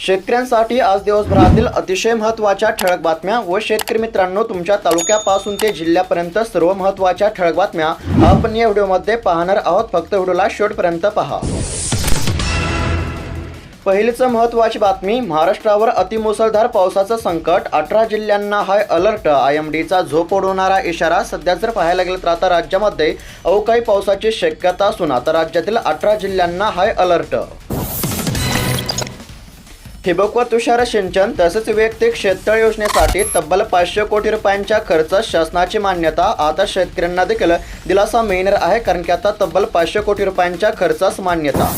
शेतकऱ्यांसाठी आज दिवसभरातील अतिशय महत्त्वाच्या ठळक बातम्या व शेतकरी मित्रांनो तुमच्या तालुक्यापासून ते जिल्ह्यापर्यंत सर्व महत्त्वाच्या ठळक बातम्या आपण या व्हिडिओमध्ये पाहणार आहोत. फक्त व्हिडिओला शेवटपर्यंत पहा. पहिलीच महत्त्वाची बातमी महाराष्ट्रावर अतिमुसळधार पावसाचं संकट अठरा जिल्ह्यांना हाय अलर्ट आय एम डीचा झोप उडवणारा इशारा सध्या जर पाहायला गेलं तर आता राज्यामध्ये अवकाळी पावसाची शक्यता असून आता राज्यातील अठरा जिल्ह्यांना हाय अलर्ट. ठिबक व तुषार सिंचन तसेच वैयक्तिक शेततळ योजनेसाठी तब्बल पाचशे कोटी रुपयांच्या खर्च शासनाची मान्यता. आता शेतकऱ्यांना देखील दिलासा मिळणार आहे कारण की आता तब्बल पाचशे कोटी रुपयांच्या खर्चास मान्यता.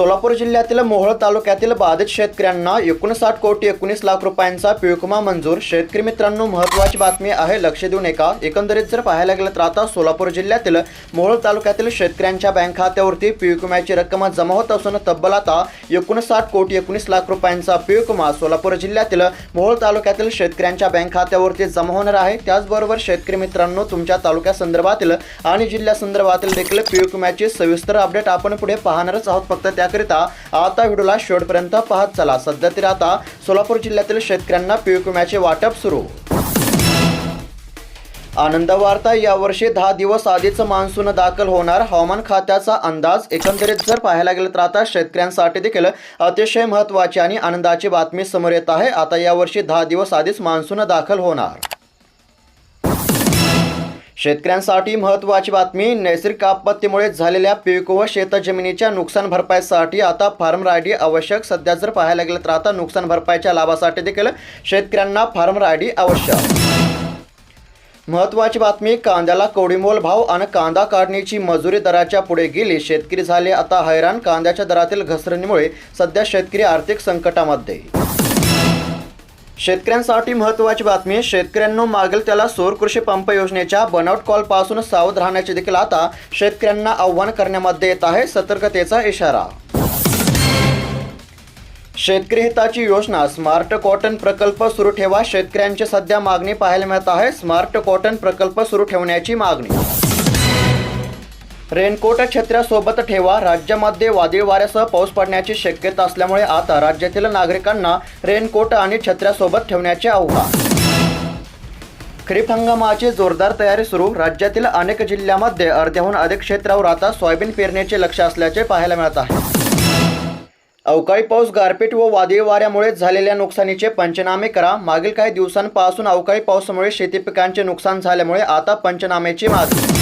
सोलापूर जिल्ह्यातील मोहोळ तालुक्यातील बाधित शेतकऱ्यांना एकोणसाठ कोटी एकोणीस लाख रुपयांचा पिळकुमा मंजूर. शेतकरी मित्रांनो महत्त्वाची बातमी आहे. लक्ष देऊ नका एकंदरीत जर पाहायला गेलं तर आता सोलापूर जिल्ह्यातील मोहोळ तालुक्यातील शेतकऱ्यांच्या बँक खात्यावरती पिळकुम्याची रक्कम जमा होत असून तब्बल आता एकोणसाठ कोटी एकोणीस लाख रुपयांचा पिळकुमा सोलापूर जिल्ह्यातील मोहोळ तालुक्यातील शेतकऱ्यांच्या बँक खात्यावरती जमा होणार आहे. त्याचबरोबर शेतकरी मित्रांनो तुमच्या तालुक्यासंदर्भातील आणि जिल्ह्यासंदर्भातील देखील पिळकुम्याची सविस्तर अपडेट आपण पुढे पाहणारच आहोत. फक्त त्याकरिता आता व्हिडिओला शेवटपर्यंत पाहत चला. सध्या तरी आता सोलापूर जिल्ह्यातील शेतकऱ्यांना पीक विम्याचे वाटप सुरू. आनंद वार्ता यावर्षी दहा दिवस आधीच मान्सून दाखल होणार. हवामान खात्याचा अंदाज एकंदरीत जर पाहायला गेलं तर आता शेतकऱ्यांसाठी देखील अतिशय महत्त्वाची आणि आनंदाची बातमी समोर येत आहे. आता यावर्षी दहा दिवस आधीच मान्सून दाखल होणार. शेतकऱ्यांसाठी महत्त्वाची बातमी नैसर्गिक आपत्तीमुळे झालेल्या पीक व शेतजमिनीच्या नुकसान भरपाईसाठी आता फार्म रायडी आवश्यक. सध्या जर पाहायला गेलं तर आता नुकसान भरपाईच्या लाभासाठी देखील शेतकऱ्यांना फार्म रायडी आवश्यक. महत्त्वाची बातमी कांद्याला कोडीमोल भाव आणि कांदा काढणीची मजुरी दराच्या पुढे गेली. शेतकरी झाले आता हैराण कांद्याच्या दरातील घसरणीमुळे सध्या शेतकरी आर्थिक संकटामध्ये. शेतकऱ्यांसाठी महत्त्वाची बातमी शेतकऱ्यांनो मागेल त्याला सौर कृषी पंप योजनेच्या बनआउट कॉलपासून सावध राहण्याचे देखील आता शेतकऱ्यांना आव्हान करण्यामध्ये येत आहे. सतर्कतेचा इशारा. शेतकरी हिताची योजना. स्मार्ट कॉटन प्रकल्प सुरू ठेवा. शेतकऱ्यांची सध्या मागणी पाहायला मिळत आहे. स्मार्ट कॉटन प्रकल्प सुरू ठेवण्याची मागणी. रेनकोट छत्र्यासोबत ठेवा. राज्यामध्ये वादळी वाऱ्यासह पाऊस पडण्याची शक्यता असल्यामुळे आता राज्यातील नागरिकांना रेनकोट आणि छत्र्यासोबत ठेवण्याचे आव्हान. खरीप हंगामाची जोरदार तयारी सुरू. राज्यातील अनेक जिल्ह्यामध्ये अर्ध्याहून अधिक क्षेत्रावर आता सोयाबीन पेरण्याचे लक्ष असल्याचे पाहायला मिळत आहे. अवकाळी पाऊस गारपीट व वादळी वाऱ्यामुळे झालेल्या नुकसानीचे पंचनामे करा. मागील काही दिवसांपासून अवकाळी पावसामुळे शेती पिकांचे नुकसान झाल्यामुळे आता पंचनाम्याची मागणी.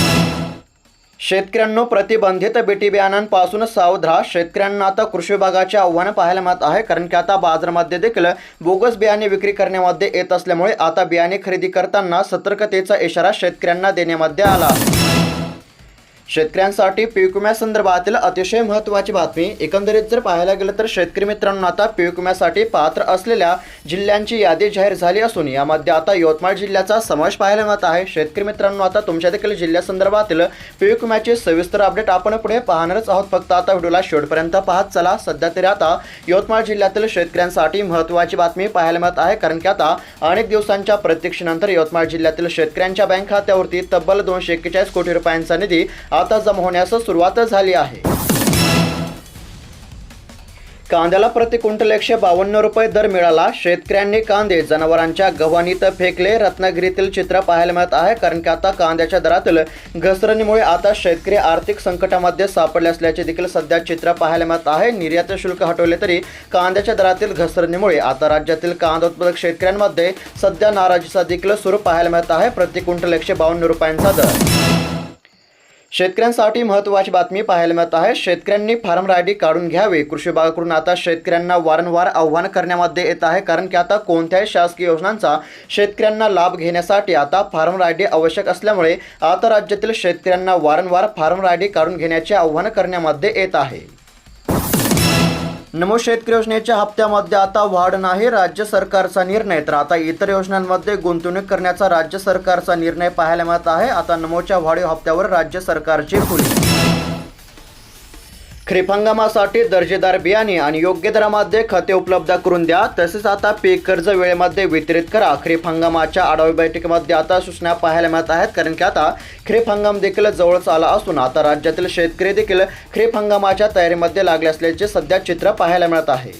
शेतकऱ्यांनो प्रतिबंधित बीटी बियाणांपासून सावध राहा शेतकऱ्यांना आता कृषी विभागाचे आव्हानं पाहायला मिळत आहे कारण की आता बाजारामध्ये देखील बोगस बियाणे विक्री करण्यामध्ये येत असल्यामुळे आता बियाणे खरेदी करताना सतर्कतेचा इशारा शेतकऱ्यांना देण्यामध्ये आला आहे. शेतकऱ्यांसाठी पीक विम्यासंदर्भातील अतिशय महत्त्वाची बातमी. एकंदरीत जर पाहायला गेलं तर शेतकरी मित्रांनो आता पीक विम्यासाठी पात्र असलेल्या जिल्ह्यांची यादी जाहीर झाली असून यामध्ये आता यवतमाळ जिल्ह्याचा समावेश पाहायला मिळत आहे. शेतकरी मित्रांनो आता तुमच्या देखील जिल्ह्यासंदर्भातील पीक विम्याचे सविस्तर अपडेट आपण पुढे पाहणारच आहोत. फक्त आता व्हिडिओला शेवटपर्यंत पाहत चला. सध्या तरी आता यवतमाळ जिल्ह्यातील शेतकऱ्यांसाठी महत्त्वाची बातमी पाहायला मिळत आहे. कारण की आता अनेक दिवसांच्या प्रतीक्षेनंतर यवतमाळ जिल्ह्यातील शेतकऱ्यांच्या बँक खात्यावरती तब्बल दोनशे एक्केचाळीस कोटी रुपयांचा निधी आता जमा होण्यास सुरुवात झाली आहे. कांद्याला प्रति क्विंटल एकशे बावन्न रुपये दर मिळाला. शेतकऱ्यांनी कांदे जनावरांच्या गव्हाणीत फेकले. रत्नागिरीतील चित्र पाहायला मिळत आहे कारण की आता कांद्याच्या दरातील घसरणीमुळे आता शेतकरी आर्थिक संकटामध्ये सापडले असल्याचे देखील सध्या चित्र पाहायला मिळत आहे. निर्यात शुल्क हटवले तरी कांद्याच्या दरातील घसरणीमुळे आता राज्यातील कांदा उत्पादक शेतकऱ्यांमध्ये सध्या नाराजीचा देखील सुरू पाहायला मिळत आहे. प्रति क्विंटल एकशे बावन्न रुपयांचा दर. शेतकऱ्यांसाठी महत्त्वाची बातमी पाहायला मिळत आहे. शेतकऱ्यांनी फार्म रायडी काढून घ्यावे. कृषी विभागाकडून आता शेतकऱ्यांना वारंवार आव्हान करण्यामध्ये येत आहे. कारण की आता कोणत्याही शासकीय योजनांचा शेतकऱ्यांना लाभ घेण्यासाठी आता फार्म रायडी आवश्यक असल्यामुळे आता राज्यातील शेतकऱ्यांना वारंवार फार्म रायडी काढून घेण्याचे आव्हान करण्यामध्ये येत आहे. नमो शेतकरी योजनेच्या हप्त्यामध्ये आता वाढ नाही राज्य सरकारचा निर्णय. तर आता इतर योजनांमध्ये गुंतवणूक करण्याचा राज्य सरकारचा निर्णय पाहायला मिळत आहे. आता नमोच्या वाढीव हप्त्यावर राज्य सरकारची खुली. खरीप हंगामासाठी दर्जेदार बियाणे आणि योग्य दरामध्ये खते उपलब्ध करून द्या. तसेच आता पीक कर्ज वेळेमध्ये वितरित करा. खरीप हंगामाच्या आढावा बैठकीमध्ये आता सूचना पाहायला मिळत आहेत. कारण की आता खरीप हंगाम देखील जवळच आला असून आता राज्यातील शेतकरी देखील खरीप हंगामाच्या तयारीमध्ये लागले असल्याचे सध्या चित्र पाहायला मिळत आहे.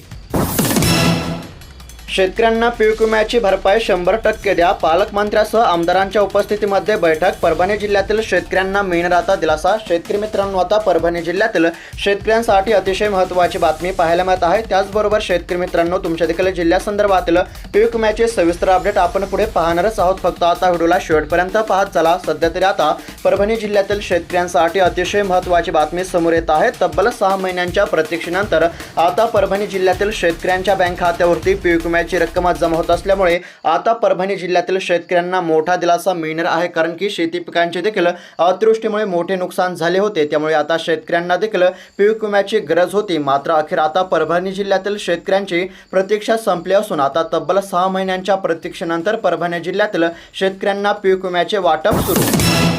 शेतकऱ्यांना पीक विम्याची भरपाई शंभर टक्के द्या. पालकमंत्र्यासह आमदारांच्या उपस्थितीमध्ये बैठक. परभणी जिल्ह्यातील शेतकऱ्यांना मिळणार आता दिलासा. शेतकरी मित्रांनो आता परभणी जिल्ह्यातील शेतकऱ्यांसाठी अतिशय महत्त्वाची बातमी पाहायला मिळत आहे. त्याचबरोबर शेतकरी मित्रांनो तुमच्या देखील जिल्ह्यासंदर्भातील पीक विम्याचे सविस्तर अपडेट आपण पुढे पाहणारच आहोत. फक्त आता व्हिडिओला शेवटपर्यंत पाहत चला. सध्या तरी आता परभणी जिल्ह्यातील शेतकऱ्यांसाठी अतिशय महत्त्वाची बातमी समोर येत आहे. तब्बल सहा महिन्यांच्या प्रतीक्षेनंतर आता परभणी जिल्ह्यातील शेतकऱ्यांच्या बँक खात्यावरती पीक विम्या विम्याची रक्कम जमा होत असल्यामुळे आता परभणी जिल्ह्यातील शेतकऱ्यांना मोठा दिलासा मिळणार आहे कारण की शेती पिकांचे देखील अतिवृष्टीमुळे मोठे नुकसान झाले होते. त्यामुळे आता शेतकऱ्यांना देखील पीक विम्याची गरज होती. मात्र अखेर आता परभणी जिल्ह्यातील शेतकऱ्यांची प्रतीक्षा संपली असून आता तब्बल सहा महिन्यांच्या प्रतीक्षेनंतर परभणी जिल्ह्यातील शेतकऱ्यांना पीक विम्याचे वाटप सुरू.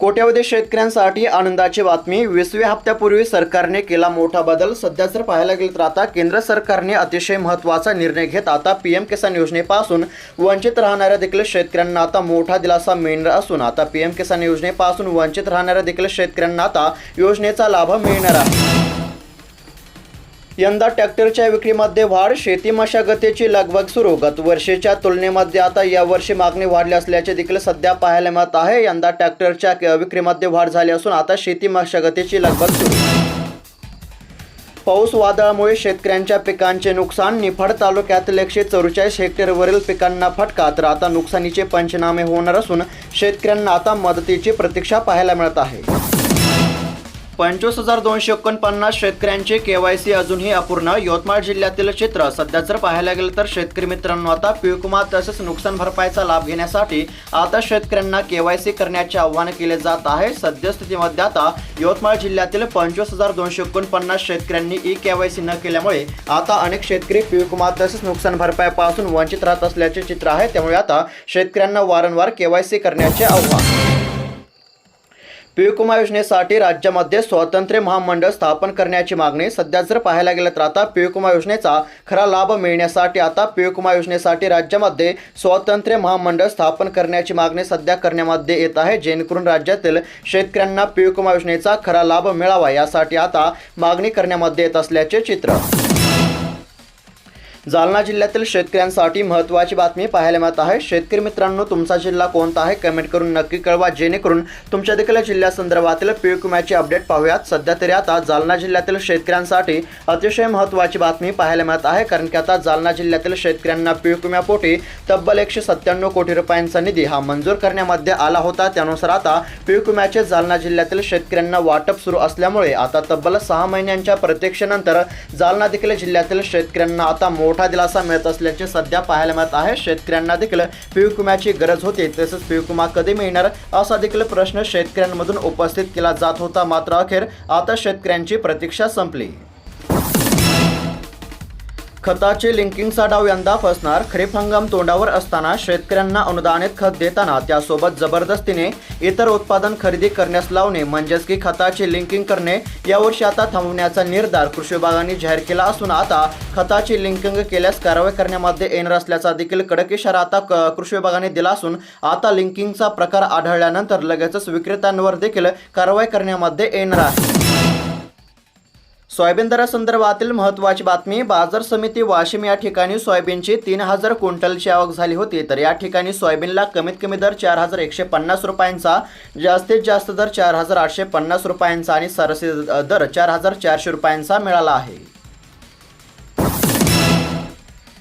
कोट्यवधी शेतकऱ्यांसाठी आनंदाची बातमी. वीसव्या हप्त्यापूर्वी सरकारने केला मोठा बदल. सध्या जर पाहायला गेलं तर आता केंद्र सरकारने अतिशय महत्त्वाचा निर्णय घेत आता पी एम किसान योजनेपासून वंचित राहणाऱ्या देखील शेतकऱ्यांना आता मोठा दिलासा मिळणार असून आता पी एम किसान योजनेपासून वंचित राहणाऱ्या देखील शेतकऱ्यांना आता योजनेचा लाभ मिळणार आहे. यंदा ट्रॅक्टरच्या विक्रीमध्ये वाढ शेती मशागतीची लगबग सुरू. गत वर्षीच्या तुलनेमध्ये आता यावर्षी मागणी वाढली असल्याचे देखील सध्या पाहायला मिळत आहे. यंदा ट्रॅक्टरच्या विक्रीमध्ये वाढ झाली असून आता शेती मशागतीची लगबग सुरू. पाऊस वादळामुळे शेतकऱ्यांच्या पिकांचे नुकसान. निफाड तालुक्यातील एकशे चौवेचाळीस हेक्टरवरील पिकांना फटका. तर आता नुकसानीचे पंचनामे होणार असून शेतकऱ्यांना आता मदतीची प्रतीक्षा पाहायला मिळत आहे. पंचवीस हजार दोनशे एकोणपन्नास शेतकऱ्यांचे केवायसी अजूनही अपूर्ण. यवतमाळ जिल्ह्यातील चित्र सध्या जर पाहायला गेलं तर शेतकरी मित्रांनो आता पीक तसेच नुकसान भरपाईचा लाभ घेण्यासाठी आता शेतकऱ्यांना केवायसी करण्याचे आव्हान केले जात आहे. सद्यस्थितीमध्ये आता यवतमाळ जिल्ह्यातील पंचवीस हजार दोनशे एकोणपन्नास शेतकऱ्यांनी ई केवायसी न केल्यामुळे आता अनेक शेतकरी पीक तसेच नुकसान भरपाईपासून वंचित राहत असल्याचे चित्र आहे. त्यामुळे आता शेतकऱ्यांना वारंवार केवायसी करण्याचे आव्हान. पीक योजनेसाठी राज्यामध्ये स्वातंत्र्य महामंडळ स्थापन करण्याची मागणी. सध्या जर पाहायला गेलं तर आता पीक योजनेचा खरा लाभ मिळण्यासाठी आता पीक योजनेसाठी राज्यामध्ये स्वातंत्र्य महामंडळ स्थापन करण्याची मागणी सध्या करण्यामध्ये येत आहे. जेणेकरून राज्यातील शेतकऱ्यांना पीक योजनेचा खरा लाभ मिळावा यासाठी आता मागणी करण्यामध्ये येत असल्याचे चित्र. जालना जिल्ह्यातील शेतकऱ्यांसाठी महत्त्वाची बातमी पाहायला मिळत आहे. शेतकरी मित्रांनो तुमचा जिल्हा कोणता आहे? कमेंट करून नक्की कळवा. जेणेकरून तुमच्या देखील जिल्ह्यासंदर्भातील पीक विम्याची अपडेट पाहूयात. सध्या तरी आता जालना जिल्ह्यातील शेतकऱ्यांसाठी अतिशय महत्त्वाची बातमी पाहायला मिळत आहे. कारण की आता जालना जिल्ह्यातील शेतकऱ्यांना पीक विम्यापोटी तब्बल एकशे सत्त्याण्णव कोटी रुपयांचा निधी हा मंजूर करण्यामध्ये आला होता. त्यानुसार आता पीक विम्याचे जालना जिल्ह्यातील शेतकऱ्यांना वाटप सुरू असल्यामुळे आता तब्बल सहा महिन्यांच्या प्रतीक्षेनंतर जालना देखील जिल्ह्यातील शेतकऱ्यांना आता मोठा दिलासा मिळत असल्याचे सध्या पाहायला मिळत आहे. शेतकऱ्यांना देखील पीक विम्याची गरज होती. तसेच पीक विमा कधी मिळणार? असा देखील प्रश्न शेतकऱ्यांमधून उपस्थित केला जात होता. मात्र अखेर आता शेतकऱ्यांची प्रतीक्षा संपली. खताचे लिंकिंगचा डाव यंदा फसणार. खरीप हंगाम तोंडावर असताना शेतकऱ्यांना अनुदानित खत देताना त्यासोबत जबरदस्तीने इतर उत्पादन खरेदी करण्यास लावणे म्हणजेच की खताचे लिंकिंग करणे यावर्षी आता थांबवण्याचा निर्धार कृषी विभागाने जाहीर केला असून आता खताची लिंकिंग केल्यास कारवाई करण्यामध्ये येणार असल्याचा देखील कडक इशारा आता क- कृषी विभागाने दिला असून आता लिंकिंगचा प्रकार आढळल्यानंतर लगेचच विक्रेत्यांवर देखील कारवाई करण्यामध्ये येणार आहे. सोयाबीन दरासंदर्भातील महत्त्वाची बातमी बाजार समिती वाशिम या ठिकाणी सोयाबीनची तीन हजार क्विंटलची आवक झाली होती तर या ठिकाणी सोयाबीनला कमीत कमी दर चार हजार एकशे पन्नास रुपयांचा जास्तीत जास्त दर चार हजार आठशे पन्नास रुपयांचा आणि सरासरी दर चार हजार चारशे रुपयांचा मिळाला आहे.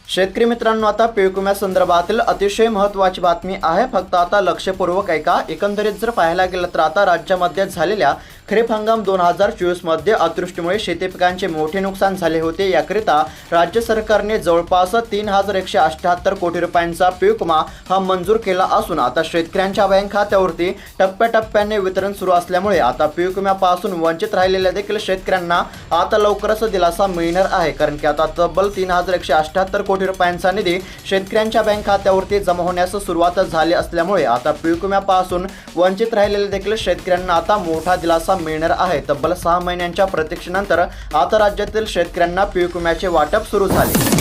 शेतकरी मित्रांनो आता पीक विम्यासंदर्भातील अतिशय महत्त्वाची बातमी आहे. फक्त आता लक्षपूर्वक ऐका. एकंदरीत जर पाहायला गेलं तर आता राज्यामध्ये झालेल्या खरीप हंगाम दोन हजार चोवीसमध्ये अतिवृष्टीमुळे शेती पिकांचे मोठे नुकसान झाले होते. याकरिता राज्य सरकारने जवळपास तीन हजार एकशे अठ्ठ्याहत्तर कोटी रुपयांचा पीक विमा हा मंजूर केला असून आता शेतकऱ्यांच्या बँक खात्यावरती टप्प्याटप्प्याने वितरण सुरू असल्यामुळे आता पीक विम्यापासून वंचित राहिलेल्या देखील शेतकऱ्यांना आता लवकरच दिलासा मिळणार आहे. कारण की आता तब्बल तीन हजार एकशे अठ्ठ्याहत्तर कोटी रुपयांचा निधी शेतकऱ्यांच्या बँक खात्यावरती जमा होण्यास सुरुवात झाली असल्यामुळे आता पीक विम्यापासून वंचित राहिलेल्या देखील शेतकऱ्यांना आता मोठा दिलासा मिळणार आहे. तब्बल सहा महिन्यांच्या प्रतीक्षेनंतर आता राज्यातील शेतकऱ्यांना पीक विम्याचे वाटप सुरू झाले.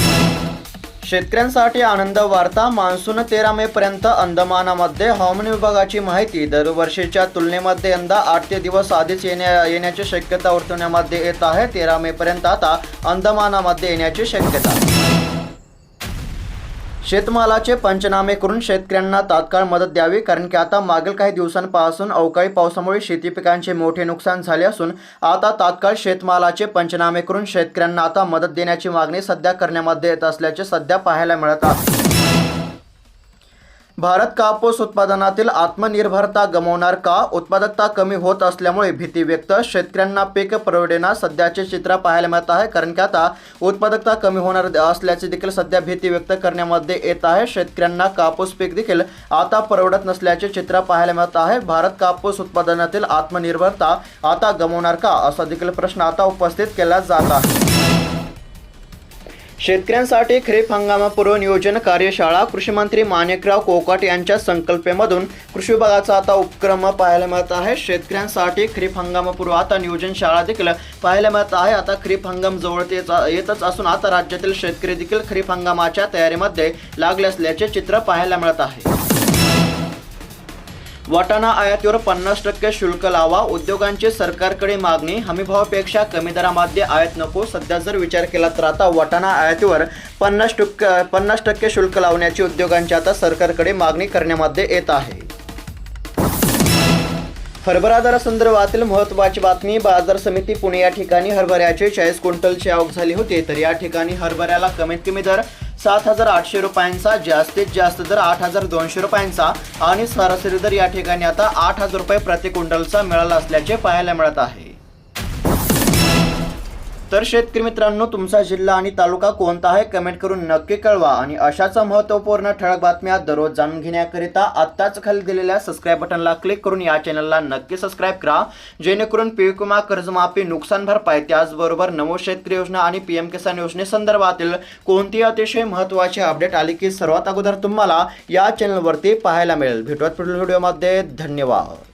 शेतकऱ्यांसाठी आनंद वार्ता मान्सून तेरा मे पर्यंत अंदमानामध्ये हवामान विभागाची माहिती. दरवर्षीच्या तुलनेमध्ये यंदा आठ ते दिवस आधीच येण्या येण्याची शक्यता वर्तवण्यामध्ये येत आहे. तेरा मे पर्यंत आता अंदमानामध्ये येण्याची शक्यता. शेतमालाचे पंचनामे करून शेतकऱ्यांना तात्काळ मदत द्यावी कारण की आता मागील काही दिवसांपासून अवकाळी पावसामुळे शेती पिकांचे मोठे नुकसान झाले असून आता तात्काळ शेतमालाचे पंचनामे करून शेतकऱ्यांना आता मदत देण्याची मागणी सध्या करण्यामध्ये येत असल्याचे सध्या पाहायला मिळत आहे. भारत कापूस उत्पादनातील आत्मनिर्भरता गमावणार का? उत्पादकता कमी होत असल्यामुळे भीती व्यक्त शेतकऱ्यांना पीक परवडेना सध्याचे चित्र पाहायला मिळत आहे कारण की आता उत्पादकता कमी होणार असल्याची देखील सध्या भीती व्यक्त करण्यामध्ये येत आहे. शेतकऱ्यांना कापूस पीक देखील आता परवडत नसल्याचे चित्र पाहायला मिळत आहे. भारत कापूस उत्पादनातील आत्मनिर्भरता आता गमावणार का? असा देखील प्रश्न आता उपस्थित केला जात आहे. शेतकऱ्यांसाठी खरीप हंगामापूर्व नियोजन कार्यशाळा कृषी मंत्री माणिकराव कोकाट यांच्या संकल्पेमधून कृषी विभागाचा आता उपक्रम पाहायला मिळत आहे. शेतकऱ्यांसाठी खरीप हंगामापूर्व आता नियोजन शाळा देखील पाहायला मिळत आहे. आता खरीप हंगाम जवळ येत येतच असून आता राज्यातील शेतकरी देखील खरीप हंगामाच्या तयारीमध्ये लागले असल्याचे चित्र पाहायला मिळत आहे. वाटाणा आयातीवर पन्नास टक्के शुल्क लावा. उद्योगांची सरकारकडे मागणी. हमीभावापेक्षा कमी दरामध्ये आयात नको. सध्या जर विचार केला तर आता वाटाणा आयातीवर पन्नास टक्के पन्नास टक्के शुल्क लावण्याची उद्योगांची आता सरकारकडे मागणी करण्यामध्ये येत आहे. हरभरा दरासंदर्भातील महत्त्वाची बातमी बाजार समिती पुणे या ठिकाणी हरभऱ्याचे चाळीस क्विंटलची आवक झाली होती. तर या ठिकाणी हरभऱ्याला कमीत कमी दर सात हजार आठशे रुपयांचा जास्तीत जास्त दर आठ हजार दोनशे रुपयांचा. आणि सरासरी दर या ठिकाणी आता आठ हजार रुपये प्रति क्विंटलचा मिळाला असल्याचे पाहायला मिळत आहे. तर शेतकरी मित्रांनो तुमचा जिल्हा आणि तालुका कोणता आहे कमेंट करून नक्की कळवा. आणि अशाच महत्त्वपूर्ण ठळक बातम्या दररोज जाणून घेण्याकरिता आत्ताच खाली दिलेल्या सबस्क्राईब बटनला क्लिक करून या चॅनलला नक्की सबस्क्राईब करा. जेणेकरून पीक विमा कर्जमाफी नुकसान भरपाई त्याचबरोबर नमो शेतकरी योजना आणि पीएम किसान योजनेसंदर्भातील कोणतीही अतिशय महत्त्वाची अपडेट आली की सर्वात अगोदर तुम्हाला या चॅनलवरती पाहायला मिळेल. भेटूयात पुढील व्हिडिओमध्ये धन्यवाद.